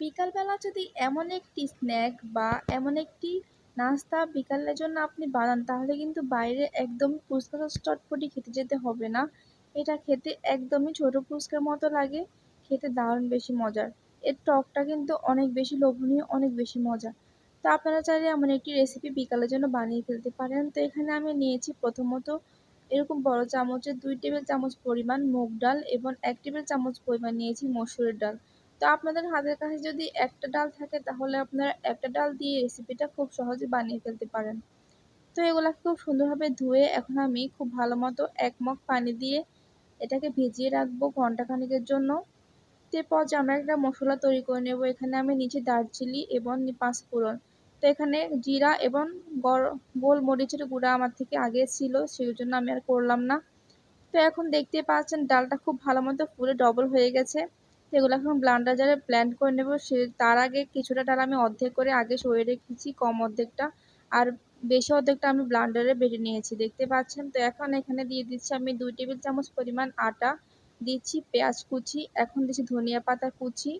বিকালবেলা যদি এমন একটি স্ন্যাক বা এমন একটি নাস্তা বিকালের জন্য আপনি বানান, তাহলে কিন্তু বাইরে একদম ফুচকা চটপটি খেতে যেতে হবে না। এটা খেতে একদমই ছোট ফুচকার মতো লাগে, খেতে দারুণ বেশি মজার। এর টকটা কিন্তু অনেক বেশি লোভনীয়, অনেক বেশি মজা তো আপনারা চাইলে এমন একটি রেসিপি বিকালের জন্য বানিয়ে ফেলতে পারেন। তো এখানে আমি নিয়েছি প্রথমত এরকম বড় চামচের দুই টেবিল চামচ পরিমাণ মুগ ডাল এবং এক টেবিল চামচ পরিমাণ নিয়েছি মসুরের ডাল। তো আপনাদের হাতের কাছে যদি একটা ডাল থাকে, তাহলে আপনারা একটা ডাল দিয়ে রেসিপিটা খুব সহজে বানিয়ে ফেলতে পারেন। তো এগুলোকে খুব সুন্দরভাবে ধুয়ে এখন আমি খুব ভালো মতো এক মগ পানি দিয়ে এটাকে ভিজিয়ে রাখব ঘন্টাখানিকের জন্য। এরপর যে আমরা একটা মশলা তৈরি করে নেব, এখানে আমি নিচে দারচিনি এবং পাঁচ পাঁচফোড়ন তো এখানে জিরা এবং গোলমরিচের গুঁড়া আমার থেকে আগে ছিল সেই জন্য আমি আর করলাম না। তো এখন দেখতে পাচ্ছেন, ডালটা খুব ভালো মতো ফুলে ডবল হয়ে গেছে। এগুলো এখন ব্লান্ডার জারে ব্ল্যান্ড করে নেব। সে, তার আগে কিছুটা ডাল আমি অর্ধেক করে আগে সরিয়ে রেখেছি, কম অর্ধেকটা। আর বেশি অর্ধেকটা আমি ব্লান্ডারে বেটে নিয়েছি, দেখতে পাচ্ছেন? তো এখন এখানে দিয়ে দিচ্ছি আমি দুই টেবিল চামচ পরিমাণ আটা, দিচ্ছি পেঁয়াজ কুচি, এখন দিচ্ছি ধনিয়া পাতা কুচি,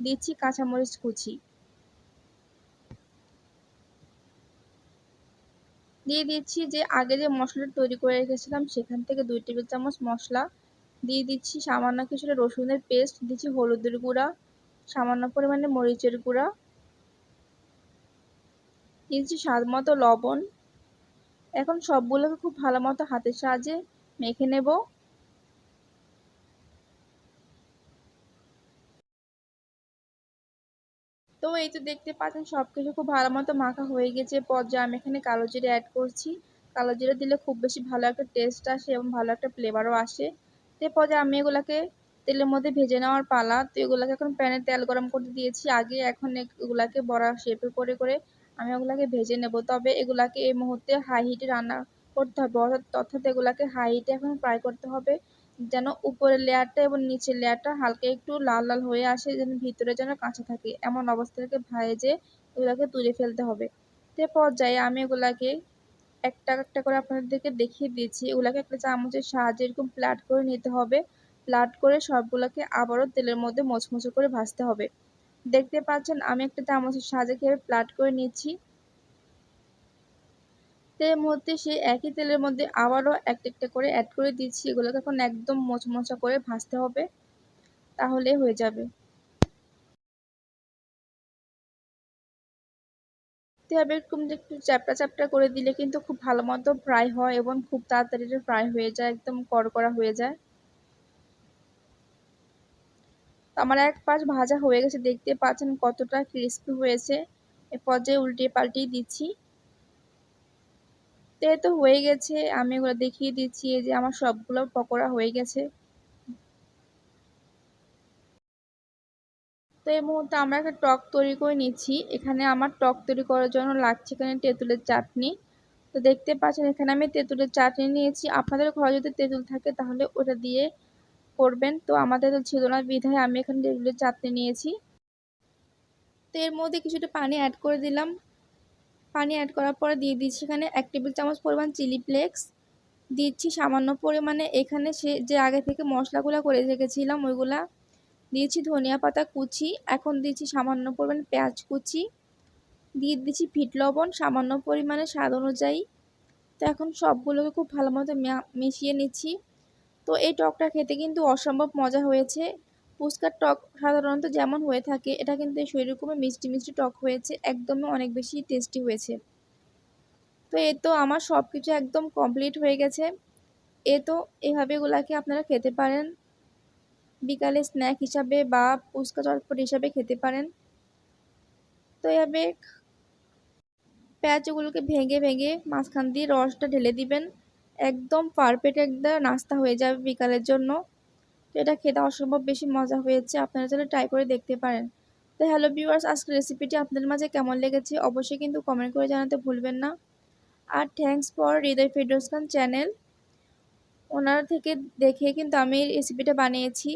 দিচ্ছি কাঁচামরিচ কুচি। দিয়ে দিচ্ছি যে, আগে যে মশলাটা তৈরি করে রেখেছিলাম, সেখান থেকে দুই টেবিল চামচ মশলা দিয়ে দিচ্ছি সামান্য কিছুটা রসুনের পেস্ট দিচ্ছি হলুদের গুঁড়া, সামান্য পরিমাণে মরিচের গুঁড়া দিচ্ছি স্বাদ মতো লবণ। এখন সবগুলোকে খুব ভালো মতো হাতের সাহায্যে মেখে নেব। তো এই তো দেখতে পাচ্ছেন সব কিছু খুব ভালো মতো মাখা হয়ে গেছে। পর্যায়ে আমি এখানে কালো জিরে অ্যাড করছি। কালো জিরে দিলে খুব বেশি ভালো একটা টেস্ট আসে এবং ভালো একটা ফ্লেভারও আসে। তো পর্যায়ে আমি এগুলাকে তেলের মধ্যে ভেজে নেওয়ার পালা, তো এগুলাকে এখন প্যানে তেল গরম করতে দিয়েছি। আগে এখন এগুলাকে বড়া শেপে করে করে আমি ওগুলাকে ভেজে নেব। তবে এগুলাকে এই মুহূর্তে হাই হিটে রান্না করতে হবে, অর্থাৎ এগুলাকে হাই হিটে এখন ফ্রাই করতে হবে, যেন উপরের লেয়ারটা এবং নিচের লেয়ারটা হালকা একটু লাল লাল হয়ে আসে, যেন ভিতরে যেন কাঁচা থাকে। এমন অবস্থা থেকে ভেজে এগুলাকে তুলে ফেলতে হবে। তে পর্যায়ে আমি এগুলাকে একটা একটা করে আপনাদেরকে দেখিয়ে দিয়েছি। এগুলাকে একটা চামচের সাহায্যে এরকম প্লাট করে নিতে হবে। প্লাট করে সবগুলোকে আবারও তেলের মধ্যে মোচমোচে করে ভাজতে হবে। দেখতে পাচ্ছেন, আমি একটা চামচের সাহায্যে খেয়ে প্লাট করে নিচ্ছি। তেলের মধ্যে সেই একই তেলের মধ্যে আবারও একটা একটা করে অ্যাড করে দিচ্ছি। এগুলোকে এখন একদম মোচমোচা করে ভাজতে হবে। তাহলে হয়ে যাবে। এভাবে এরকম একটু চ্যাপটা চ্যাপটা করে দিলে কিন্তু খুব ভালো মতো ফ্রাই হয় এবং খুব তাড়াতাড়ি ফ্রাই হয়ে যায়, একদম কড়কড়া হয়ে যায়। আমার এক পাশ ভাজা হয়ে গেছে, দেখতে পাচ্ছেন কতটা ক্রিস্পি হয়েছে। এ পর্যায়ে উল্টে পাল্টিয়ে দিচ্ছি। তো তো হয়ে গেছে, আমি এগুলো দেখিয়ে দিচ্ছি, এই যে আমার সবগুলো পকোড়া হয়ে গেছে। তো এই মুহূর্তে আমরা একটা টক তৈরি করে নিচ্ছি। এখানে আমার টক তৈরি করার জন্য লাগছে এখানে তেঁতুলের চাটনি। তো দেখতে পাচ্ছেন, এখানে আমি তেঁতুলের চাটনি নিয়েছি। আপনাদের ঘরে যদি তেঁতুল থাকে তাহলে ওটা দিয়ে করবেন। তো আমাদের তো ছিল না বিধায় আমি এখানে তেঁতুলের চাটনি নিয়েছি। তো এর মধ্যে কিছুটা পানি অ্যাড করে দিলাম। পানি অ্যাড করার পরে দিয়ে দিচ্ছি এখানে এক টেবিল চামচ পরিমাণ চিলি ফ্লেক্স। দিচ্ছি সামান্য পরিমাণে। এখানে সে যে আগে থেকে মশলাগুলো করে রেখেছিলাম, ওইগুলা দিয়েছি ধনিয়া পাতা কুচি, এখন দিচ্ছি সামান্য পরিমাণ পেঁয়াজ কুচি, দিয়ে দিচ্ছি ফিট লবণ, সামান্য পরিমাণে স্বাদ অনুযায়ী। তো এখন সবগুলোকে খুব ভালো মতো মিশিয়ে নিচ্ছি। তো এই টকটা খেতে কিন্তু অসম্ভব মজা হয়েছে। ফুচকার টক সাধারণত যেমন হয়ে থাকে, এটা কিন্তু সেরকমই মিষ্টি মিষ্টি টক হয়েছে, একদমই অনেক বেশি টেস্টি হয়েছে। তো এ তো আমার সব কিছু একদম কমপ্লিট হয়ে গেছে। এ তো এভাবে এগুলাকে আপনারা খেতে পারেন। বিকালে স্ন্যাক হিসাবে বা ফুচকা চটপট হিসাবে খেতে পারেন। তো এভাবে পেঁয়াজগুলোকে ভেঙে ভেঙে মাঝখান দিয়ে রসটা ঢেলে দিবেন। একদম পারফেক্ট একটা নাস্তা হয়ে যাবে বিকালের জন্য। তো এটা খেতে অসম্ভব বেশি মজা হয়েছে, আপনারা চাইলে ট্রাই করে দেখতে পারেন। তো হ্যালো ভিউয়ার্স আজকের রেসিপিটি আপনাদের মাঝে কেমন লেগেছে অবশ্যই কিন্তু কমেন্ট করে জানাতে ভুলবেন না। আর thanks for Hriday Firdous Khan channel ওনার থেকে দেখে কিন্তু আমি রেসিপিটা বানিয়েছি।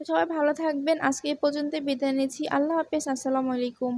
সবাই ভালো থাকবেন। আজকে এই পর্যন্ত বিদায় নিচ্ছি। আল্লাহ হাফেজ। আসসালামু আলাইকুম।